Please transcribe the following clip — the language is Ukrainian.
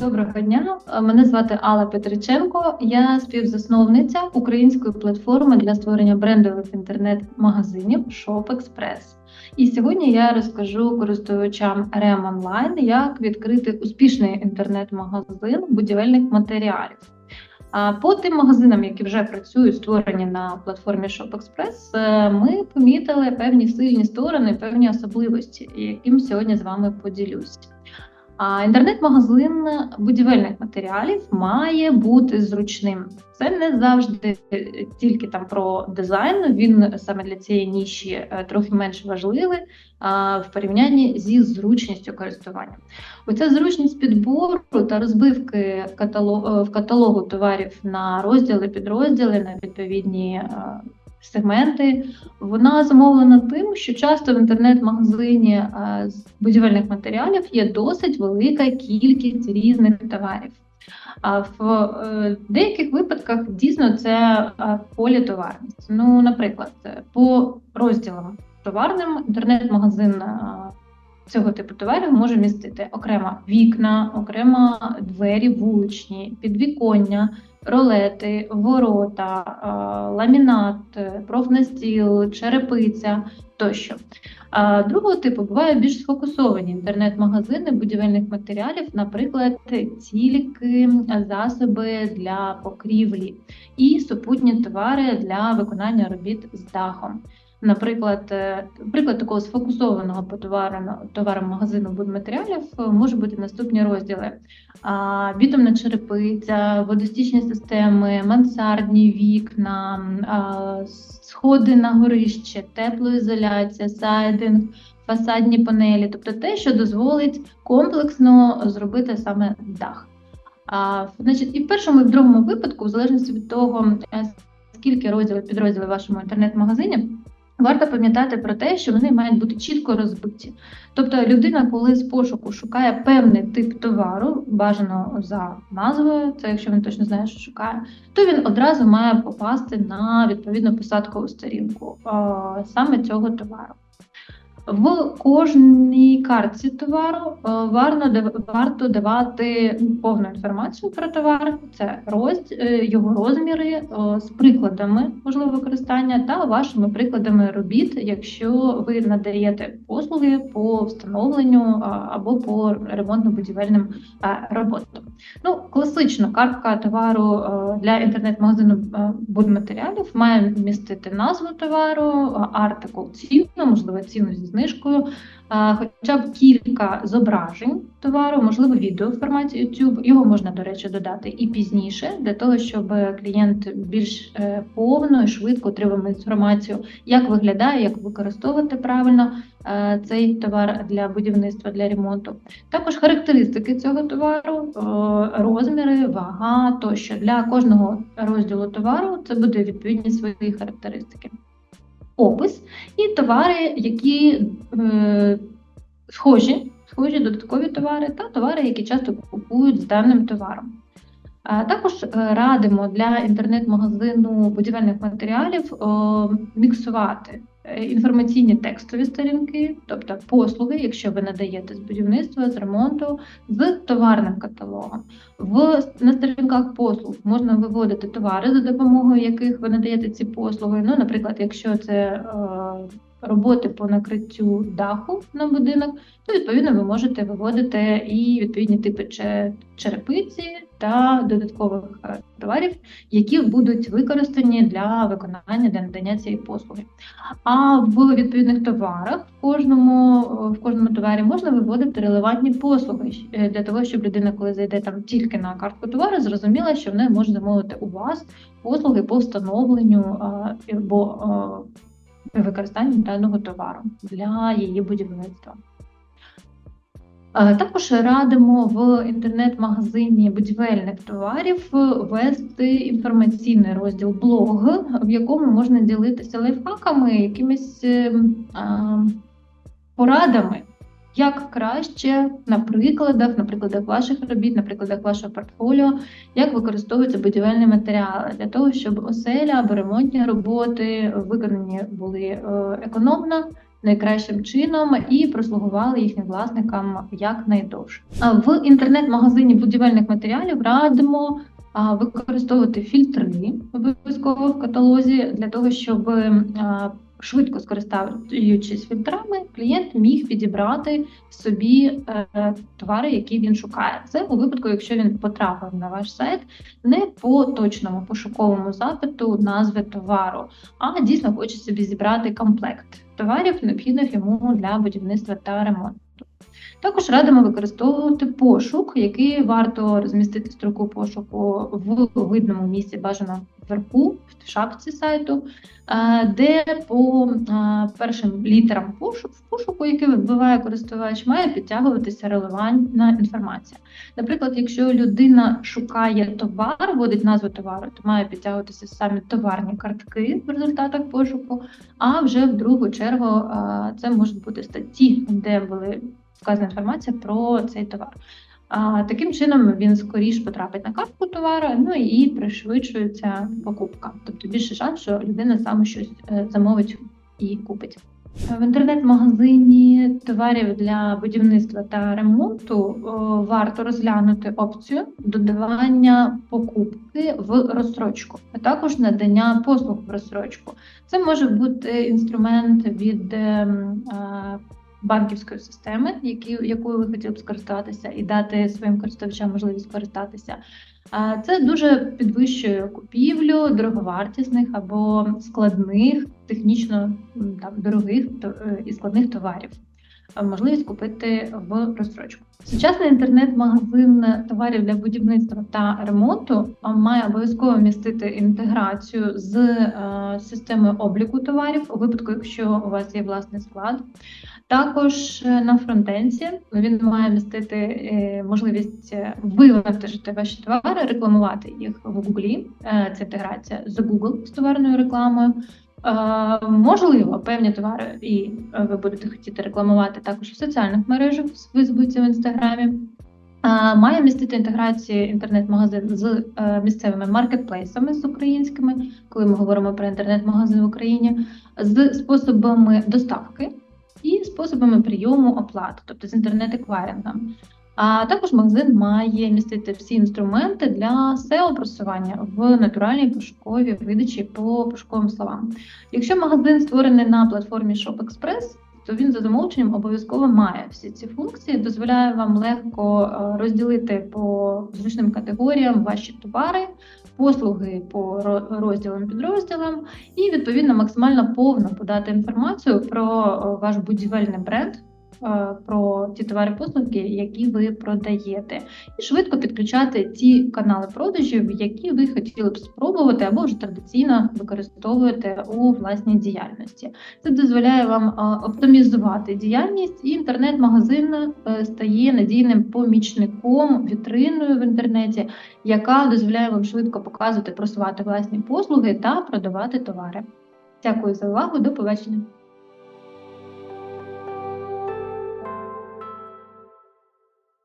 Доброго дня. Мене звати Алла Петриченко. Я співзасновниця української платформи для створення брендових інтернет-магазинів Shop. І сьогодні я розкажу користувачам РЕМ Онлайн, як відкрити успішний інтернет-магазин будівельних матеріалів. А по тим магазинам, які вже працюють, створені на платформі Shop е, ми помітили певні сильні сторони, певні особливості, яким сьогодні з вами поділюсь. А інтернет-магазин будівельних матеріалів має бути зручним. Це не завжди тільки там про дизайн. Він саме для цієї ніші е, трохи менш важливий а, в порівнянні зі зручністю користування. Оця зручність підбору та розбивки каталог, в каталогу товарів на розділи, підрозділи на відповідні. Е, сегменти. Вона замовлена тим, що часто в інтернет-магазині е, з будівельних матеріалів є досить велика кількість різних товарів. А в е, деяких випадках дійсно це полі політоварність. Ну, наприклад, по розділам товарним інтернет-магазин цього типу товарів може містити окремо вікна, окремо двері вуличні, підвіконня ролети, ворота, ламінат, профнастіл, черепиця тощо. А Другого типу бувають більш сфокусовані інтернет-магазини будівельних матеріалів, наприклад, тільки засоби для покрівлі і супутні товари для виконання робіт з дахом. Наприклад, е, приклад такого сфокусованого по магазину будматеріалів е, може бути наступні розділи: бітумна черепиця, водостічні системи, мансардні вікна, сходи на горище, теплоізоляція, сайдинг, фасадні панелі, тобто те, що дозволить комплексно зробити саме дах. А, Значить, і в першому і в другому випадку, в залежності від того, е, скільки розділів підрозділів в вашому інтернет-магазині. Варто пам'ятати про те, що вони мають бути чітко розбиті. Тобто людина, коли з пошуку шукає певний тип товару, бажано за назвою, це якщо він точно знає, що шукає, то він одразу має попасти на відповідну посадкову сторінку саме цього товару. В кожній картці товару е, варто давати повну інформацію про товар, це роз, е, його розміри з прикладами можливо використання та вашими прикладами робіт, якщо ви надаєте послуги по встановленню або по ремонтно-будівельним роботам. Ну, Класично картка товару для інтернет-магазину будматеріалів має містити назву товару, артикул ціну, можливо, ціну зі знижкою, хоча б кілька зображень товару, можливо, відео в форматі YouTube. Його можна, до речі, додати і пізніше, для того, щоб клієнт більш е, повно і швидко отримав інформацію, як виглядає, як використовувати правильно е, цей товар для будівництва, для ремонту. Також характеристики цього товару, розміри, вага тощо для кожного розділу товару це буде відповідні свої характеристики опис і товари, які е, схожі, схожі додаткові товари та товари, які часто купують з даним товаром. Також е, радимо для інтернет-магазину будівельних матеріалів міксувати Е, інформаційні текстові сторінки, тобто послуги, якщо ви надаєте з будівництва, з ремонту, з товарним каталогом. В на сторінках послуг можна виводити товари, за допомогою яких ви надаєте ці послуги. Ну, наприклад, якщо це е, роботи по накриттю даху на будинок, то відповідно ви можете виводити і відповідні типи черепиці та додаткових е, товарів, які будуть використані для виконання для надання цієї послуги. А в відповідних товарах в кожному в кожному товарі можна виводити релевантні послуги е, для того, щоб людина, коли зайде там тільки на картку товару, зрозуміла, що вона може замовити у вас послуги по встановленню або використанню даного товару для її будівництва. Також радимо в інтернет-магазині будівельних товарів ввести інформаційний розділ блог, в якому можна ділитися лайфхаками, якимись ем, порадами як краще на прикладах, на прикладах ваших робіт, на прикладах вашого портфоліо, як використовуються будівельні матеріали для того, щоб оселя або ремонтні роботи виконані були е, економно найкращим чином і прослугували їхнім власникам якнайдовше. В інтернет-магазині будівельних матеріалів радимо використовувати фільтри обов'язково в каталозі для того, щоб а, швидко скористаючись фільтрами, клієнт міг підібрати собі е, товари, які він шукає. Це у випадку, якщо він потрапив на ваш сайт не по точному пошуковому запиту назви товару, а дійсно хоче собі зібрати комплект товарів, необхідних йому для будівництва та ремонту. Також радимо використовувати пошук, який варто розмістити строку пошуку в видному місці, бажано вверху, в шапці сайту, е, де по е, першим літерам пошуку, в пошуку, який вбиває користувач, має підтягуватися релевантна інформація. Наприклад, якщо людина шукає товар, вводить назву товару, то має підтягуватися саме товарні картки в результатах пошуку, а вже в другу чергу е, це можуть бути статті, де були вказана інформація про цей товар. А, Таким чином він скоріш потрапить на картку товару, ну і пришвидшується покупка. Тобто більше шанс, що людина саме щось е, замовить і купить. В інтернет-магазині товарів для будівництва та ремонту о, варто розглянути опцію додавання покупки в розстрочку, а також надання послуг в розстрочку. Це може бути інструмент від ем, банківської системи, які, якою ви хотіли б скористатися, і дати своїм користувачам можливість скористатися. Це дуже підвищує купівлю дороговартісних або складних, технічно там дорогих е, і складних товарів. Можливість купити в розстрочку. Сучасний інтернет-магазин товарів для будівництва та ремонту має обов'язково містити інтеграцію з е, системою обліку товарів у випадку, якщо у вас є власний склад. Також е, на фронтенсі він має містити е, можливість вивантажити ваші товари, рекламувати їх в Гуглі. Це інтеграція з Google з товарною рекламою. Можливо, певні товари, і ви будете хотіти рекламувати також в соціальних мережах в Фейсбуці, в інстаграмі. Має містити інтеграцію інтернет-магазин з е, місцевими маркетплейсами з українськими, коли ми говоримо про інтернет-магазин в Україні, з способами доставки і способами прийому оплати, тобто з інтернет-еквайрингом. А також магазин має містити всі інструменти для seo просування в натуральній пошуковій видачі по пошуковим словам. Якщо магазин створений на платформі ShopExpress, то він за замовченням обов'язково має всі ці функції, дозволяє вам легко е, розділити по зручним категоріям ваші товари, послуги по розділам підрозділам, і відповідно максимально повно подати інформацію про е, ваш будівельний бренд. Е, про ті товари послуги, які ви продаєте, і швидко підключати ті канали продажів, які ви хотіли б спробувати або вже традиційно використовуєте у власній діяльності. Це дозволяє вам е, оптимізувати діяльність, і інтернет-магазин е, стає надійним помічником, вітриною в інтернеті, яка дозволяє вам швидко показувати, просувати власні послуги та продавати товари. Дякую за увагу, до побачення.